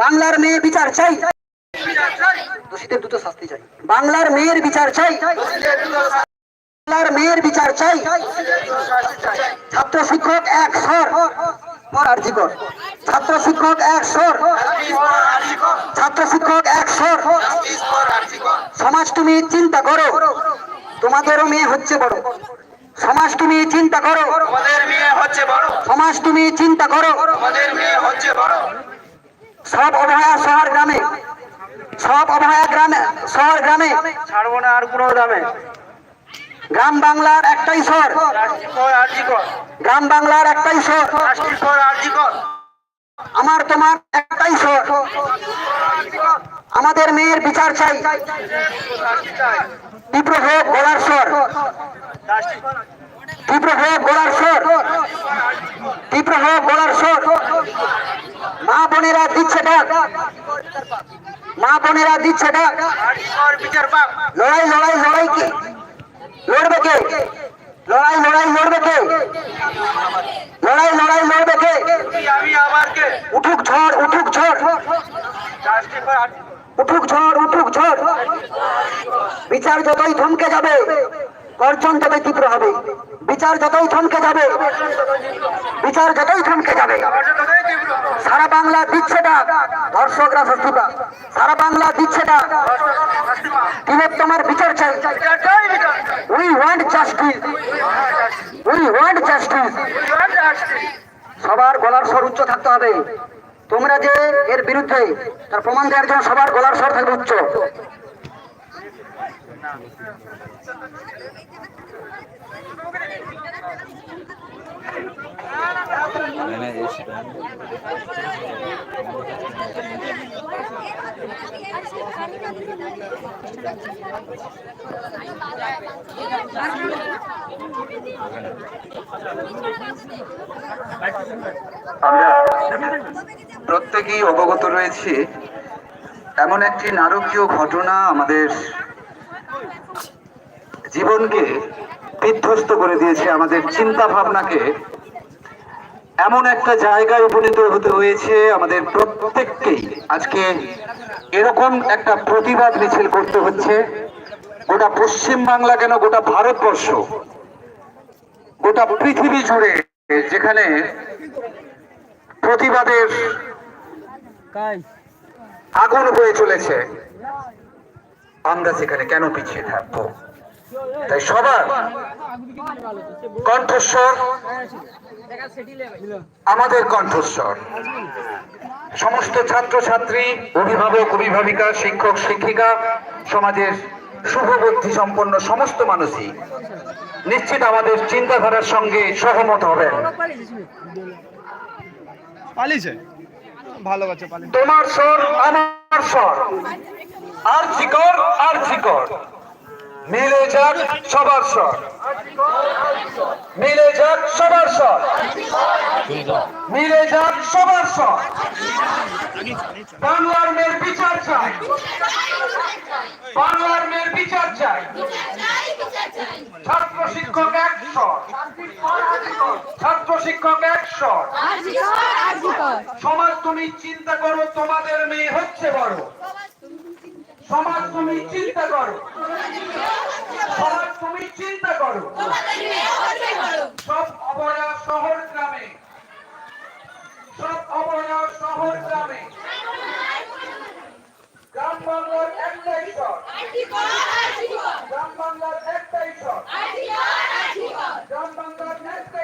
বাংলার মেয়ে বিচার চাই। দোষীদের দুটো শাস্তি চাই। বাংলার মেয়ের বিচার চাই। বাংলার মেয়ের বিচার চাই। ছাত্র শিক্ষক এক স্বর আর্জি কর ছাত্র শিক্ষক এক স্বর ছাত্র শিক্ষক এক স্বর সমাজ তুমি চিন্তা করো। তোমাদেরও মেয়ে হচ্ছে বড়। সমাজ তুমি চিন্তা করো। আমাদের মেয়ে হচ্ছে বড়। সমাজ তুমি চিন্তা করো। আমাদের মেয়ে হচ্ছে বড়। সব অভয়া শহর গ্রামে। সব অভয়া গ্রামে শহর গ্রামে। ছাড়বো না আর কোনো দামে। গ্রাম বাংলার একটাই স্বর গ্রাম বাংলার একটাই স্বর আমার তোমার একটাই স্বর আমাদের মেয়ের বিচার চাই। তীব্র হোক গোলার স্বর। তীব্র হোক গোলার স্বর। তীব্র হোক গোলার স্বর। মা বোনেরা দিচ্ছে ডাক। মা বোনেরা দিচ্ছে ডাক। লড়াই লড়াই লড়াই কে? লড়বে কে? লড়াই লড়াই, লড়বে কে? লড়াই লড়াই, লড়বে কে? উঠুক ঝড় উঠুক ঝড় রাষ্ট্রীয় কর আর্জি কর উঠুক ঝড় উঠুক ঝড়। বিচার যতই থমকে যাবে, গর্জন তবে তীব্র হবে। বিচার যতই থমকে যাবে, বিচার যতই থমকে যাবে, সারা বাংলা দিচ্ছে ডাক দর্শকরা শাস্তি পাক সারা বাংলা দিচ্ছে ডাক তিলোত্তমার বিচার চাই। We want justice we want justice সবার গলার স্বর উচ্চ থাকতে হবে। তোমরা যে এর বিরুদ্ধে তার প্রমাণ দেওয়ার জন্য সবার গলার স্বর থাকবে উচ্চ। আমরা প্রত্যেকেই অবগত রয়েছে এমন একটি নারকীয় ঘটনা আমাদের জীবনকে বিধ্বস্ত করে দিয়েছে আমাদের চিন্তা ভাবনাকে এমন একটা জায়গায় উপনীত হতে হয়েছে আমাদের প্রত্যেককেই। আজকে এরকম একটা প্রতিবাদ মিছিল করতে হচ্ছে। গোটা পশ্চিম বাংলা কেন গোটা ভারতবর্ষ, গোটা পৃথিবী জুড়ে যেখানে প্রতিবাদের আগুন হয়ে চলেছে, আমরা সেখানে কেন পিছিয়ে থাকব? তাই সবার কণ্ঠস্বর আমাদের কণ্ঠস্বর। সমস্ত ছাত্রছাত্রী অভিভাবক অভিভাবিকা শিক্ষক শিক্ষিকা সমাজের শুভবুদ্ধি সম্পন্ন সমস্ত মানুষই নিশ্চিত আমাদের চিন্তাধারার সঙ্গে সহমত হবেন। ভালো তোমার স্বর আমার স্বর। আর শিকর আর মিলে যাক সবার স্বর মিলে যাক সবার স্বর মিলে যাক সবার স্বর বাংলার মেয়ের বিচার চাই। বাংলার মেয়ের বিচার চাই। ছাত্র শিক্ষক এক ছাত্র শিক্ষক এক সমাজ তুমি চিন্তা করো তোমাদের মেয়ে হচ্ছে বড়। সমাজ তুমি চিন্তা করো। সমাজ তুমি চিন্তা করো। সব অবয়া শহর গ্রামে। সব অবয়া শহর গ্রামে। গ্রাম বাংলার একটাই স্বর গ্রাম বাংলার একটাই স্বর গ্রাম বাংলার একটাই